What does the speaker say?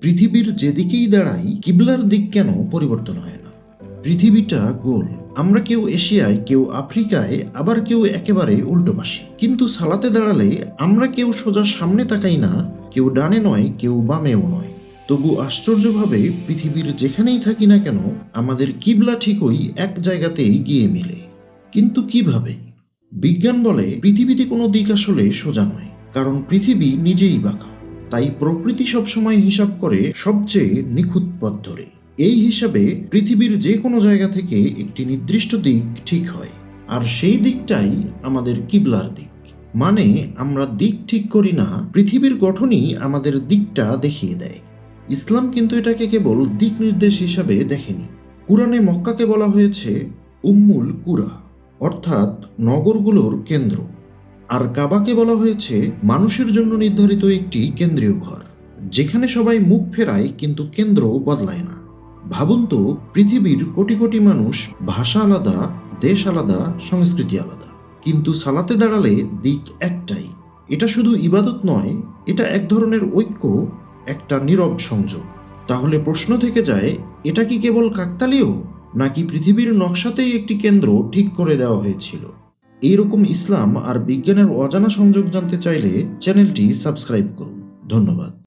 পৃথিবীর যেদিকেই দাঁড়াই, কিবলার দিক কেন পরিবর্তন হয় না? পৃথিবীটা গোল। আমরা কেউ এশিয়ায়, কেউ আফ্রিকায়, আবার কেউ একেবারে উল্টো পাশে কিন্তু সালাতে দাঁড়ালে আমরা কেউ সোজা সামনে তাকাই না, কেউ ডানে নয়, কেউ বামেও নয়। তবু আশ্চর্যভাবে পৃথিবীর যেখানেই থাকি না কেন, আমাদের কিবলা ঠিকই এক জায়গাতেই গিয়ে মিলে। কিন্তু কীভাবে? বিজ্ঞান বলে পৃথিবীতে কোনো দিক আসলে সোজা নয়, কারণ পৃথিবী নিজেই বাঁকা। তাই প্রকৃতি সবসময় হিসাব করে সবচেয়ে নিখুঁত পথ ধরে। এই হিসাবে পৃথিবীর যে কোনো জায়গা থেকে একটি নির্দিষ্ট দিক ঠিক হয়, আর সেই দিকটাই আমাদের কিবলার দিক। মানে আমরা দিক ঠিক করি না, পৃথিবীর গঠনই আমাদের দিকটা দেখিয়ে দেয়। ইসলাম কিন্তু এটাকে কেবল দিক নির্দেশ হিসাবে দেখেনি। কুরআনে মক্কাকে বলা হয়েছে উম্মুল কুরা, অর্থাৎ নগরগুলোর কেন্দ্র। আর কাবাকে বলা হয়েছে, মানুষের জন্য নির্ধারিত একটি কেন্দ্রীয় ঘর, যেখানে সবাই মুখ ফেরায় কিন্তু কেন্দ্র বদলায় না। ভাবুন তো, পৃথিবীর কোটি কোটি মানুষ ভাষা আলাদা, দেশ আলাদা, সংস্কৃতি আলাদা। কিন্তু সালাতে দাঁড়ালে দিক একটাই, এটা শুধু ইবাদত নয়, এটা এক ধরনের ঐক্য, একটা নীরব সংযোগ। তাহলে প্রশ্ন থেকে যায়, এটা কি কেবল কাকতালীয়, নাকি পৃথিবীর নকশাতেই একটি কেন্দ্র ঠিক করে দেওয়া হয়েছিল? এইরকম ইসলাম আর বিজ্ঞানের অজানা সংযোগ জানতে চাইলে চ্যানেলটি সাবস্ক্রাইব করুন। ধন্যবাদ।